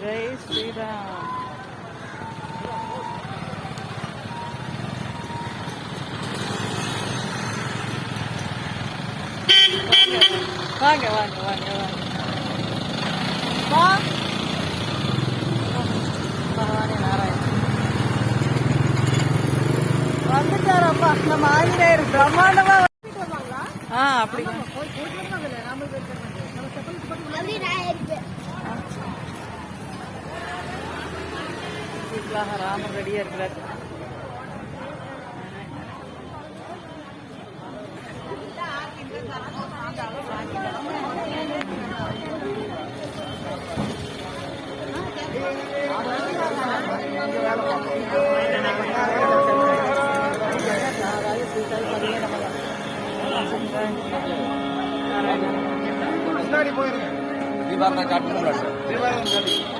ஜெய் ஸ்ரீராம் வாங்க வாங்க வாங்க வாங்க. வா பகவானே நாராயணன். வந்துட்டாரப்பா. நம்ம ஆஞ்சநேயர் பிரம்மாண்டமா ஆ அப்படி. ராமர் ரெடியா இருக்கிறார். தீபாவளி காட்டு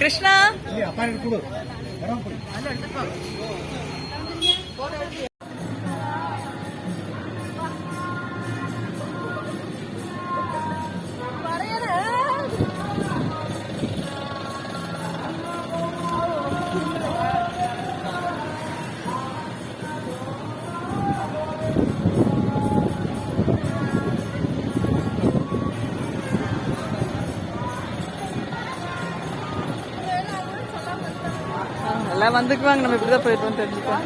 கிருஷ்ணா. எல்லாம் வந்துக்குவாங்க. நம்ம இப்படிதான் போயிட்டு வந்து தெரிஞ்சுக்கோம்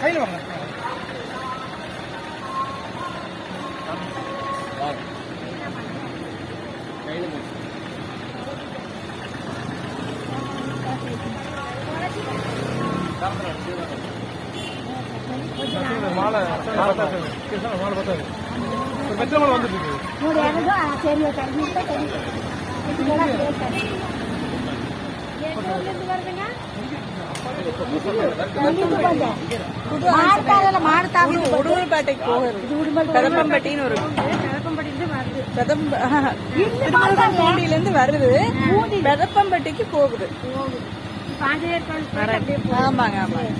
கையில் வாங்க உடுமல்பேட்டைக்கு போகிறது பெதம்பம்பட்டின்னு ஒரு பெதம் பூண்டியில இருந்து வருது. பெதப்பம்பட்டிக்கு போகுது. ஆமாங்க ஆமாங்க.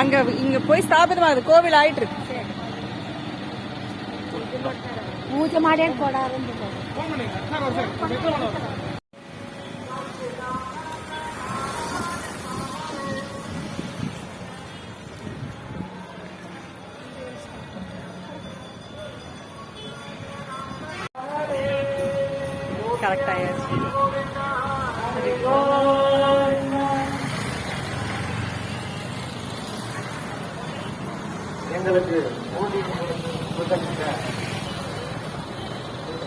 அங்க இங்க போய் ஸ்தாபிதமாகுது கோவில் ஆயிட்டு இருக்கு. ಪೂಜೆ ಮಾಡಿ ಕೊಡಾರ கரெக்ட் ஆயாச்சு எங்களுக்கு ஊதி உதவிட்ட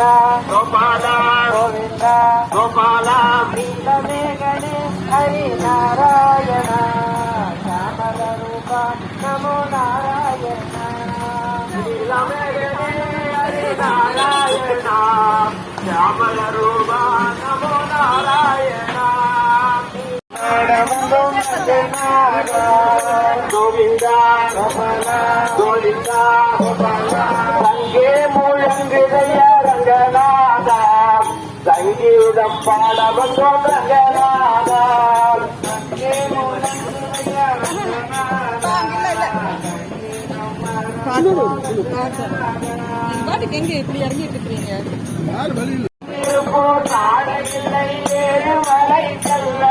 గోవింద గోపాల గోవింద గోపాల. నీలమే గణే హరి నారాయణ శ్యామల రూప నమో నారాయణ. నీలమే గణే హరి నారాయణ శ్యామల రూప నమో నారాయణ. గోవింద గోపాల గోవింద గోపాల. సంగే சங்கீதம் பாட வந்தோம் பாட்டுக்கு எங்க இப்படி இறங்கிட்டு இருக்கிறீங்க திருப்போம் செல்ல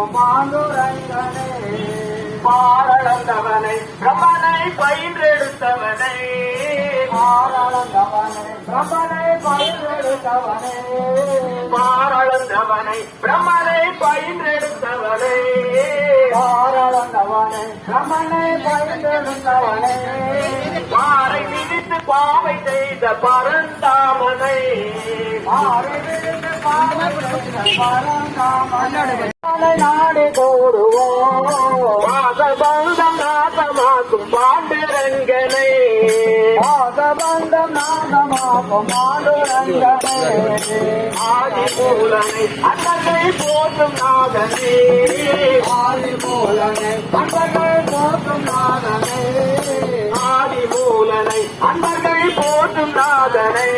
நாதமாகும் மாண்டுரங்கனே பிரமனை பயின்றெடுத்தவனை. பாரளந்தவனை பிரமனை பயின்றெடுத்தவனை. பாரளந்தவனை பிரமனை பயின்றெடுத்தவனை. பாரளந்தவனை பிரமனை பயின்றெடுத்தவனை. பாறை விதித்து பாவை செய்த பரந்தாமனை. பாறை விதித்து பாவை செய்த பரந்தாமனை. நாடு கூடுவோம் பாதபந்தம் நாதமாக்கும் பாண்டுரங்கனை பாதபந்தம் நாதமாக்கும் பாண்டுரங்கனை ஆதிமூலனை அண்ணனை போற்றும் நாதனே. ஆதிமூலனை அண்ணனை போற்றும் நாதனே. ஆதிமூலனை அன்பர்கள் போற்றும் நாதனை.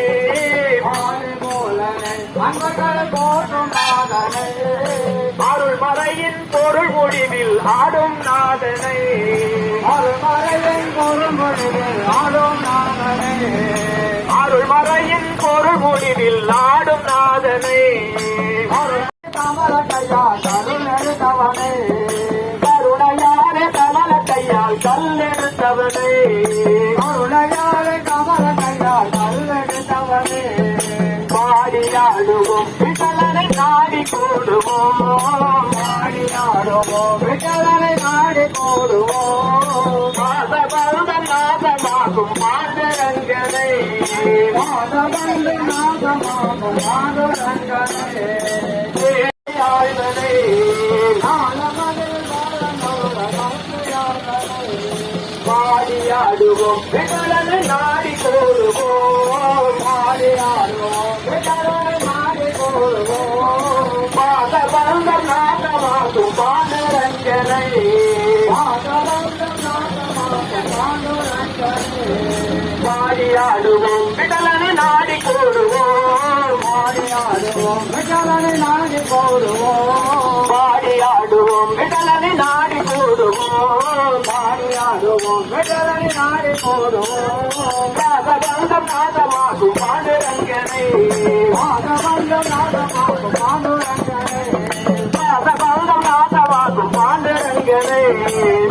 ஆதிமூலனை அன்பர்கள் போற்றும் நாதனை. பொருள் முடிவில் ஆடும் நாதனை. அருள்மறையின் பொருள் முடிவில் ஆடும் நாதனை. அருள்மறையின் பொருள் முடிவில் ஆடும் நாதனை. நாதமாகும் பாடியாடுவோம் விட்டலனை நாடி கூடுவோம் பாடியாடுவோம் விட்டலனை நாடி கூடுவோம் பாடியாடுவோம் விட்டலனை நாடி கூடுவோம் பாதபந்தம் நாதமாகும் பாண்டுரங்கனை. பாதபந்தம் நாதமாகும் பாண்டுரங்கனை. பாதபந்தம் நாதமாகும் பாண்டுரங்கனை.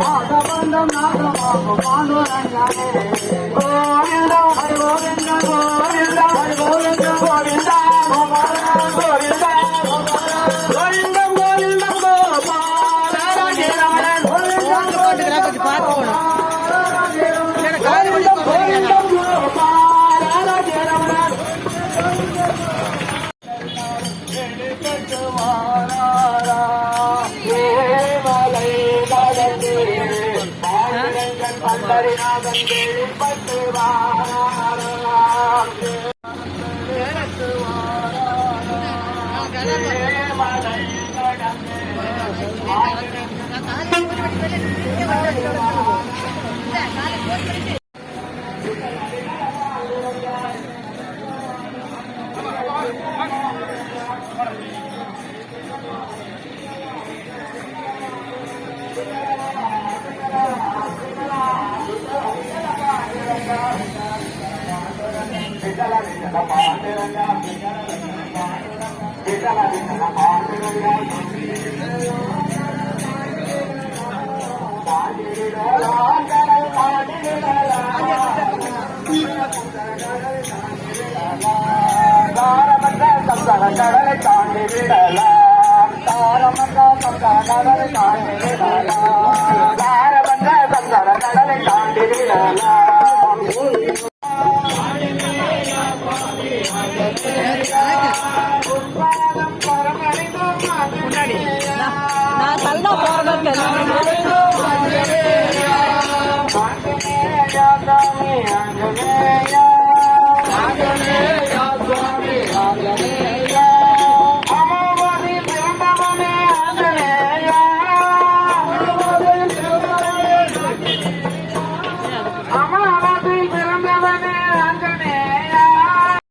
பாதபந்தம் நாதமாகும் பாண்டுரங்கனை. 在哪里？在哪里？கடலை தாண்டி விடலாம் தாரமன்ற சந்தர கடலை தாண்டி விடலாம் தாரமன்ற சந்தர கடலை தாண்டி விடலாம் உட்பரம்